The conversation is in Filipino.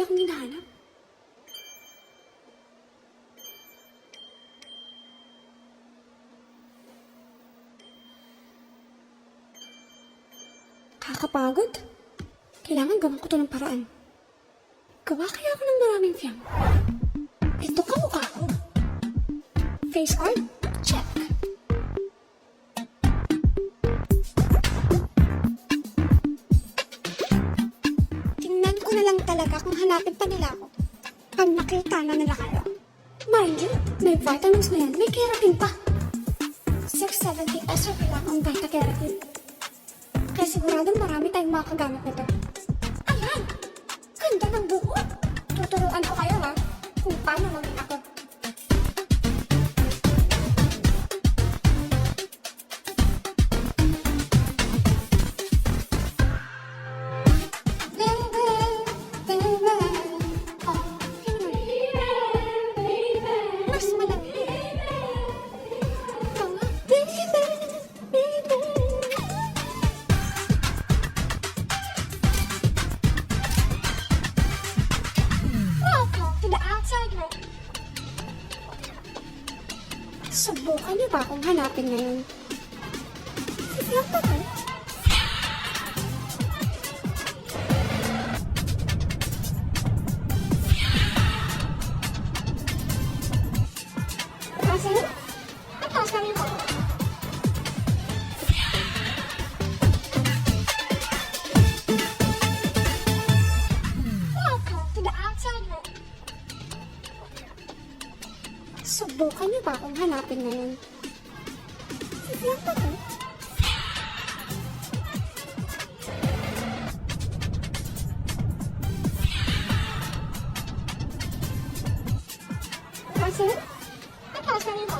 Lagi akong hinahanap. Kakapagod. Kailangan gawin ko to ng paraan. Gawa kaya ako ng maraming fiyam. Ito ka mukha ko. Face art? Talaga kung hanapin pa nila ako. Pag nakita na nila kayo. Mind you, may vitamins na yan. May keratin pa. 670 peso lang ang beta keratin. Kaya siguradong marami tayong makagamit nito. Ayan! Ganda ng buko! Tuturuan ko kayo ha, kung paano maging Subukan niyo ba akong hanapin ngayon? Silang ba to? Mataas kami ko. Subukan niyo ba akong hanapin ngayon? Silang ba to? Kasi, kami ko.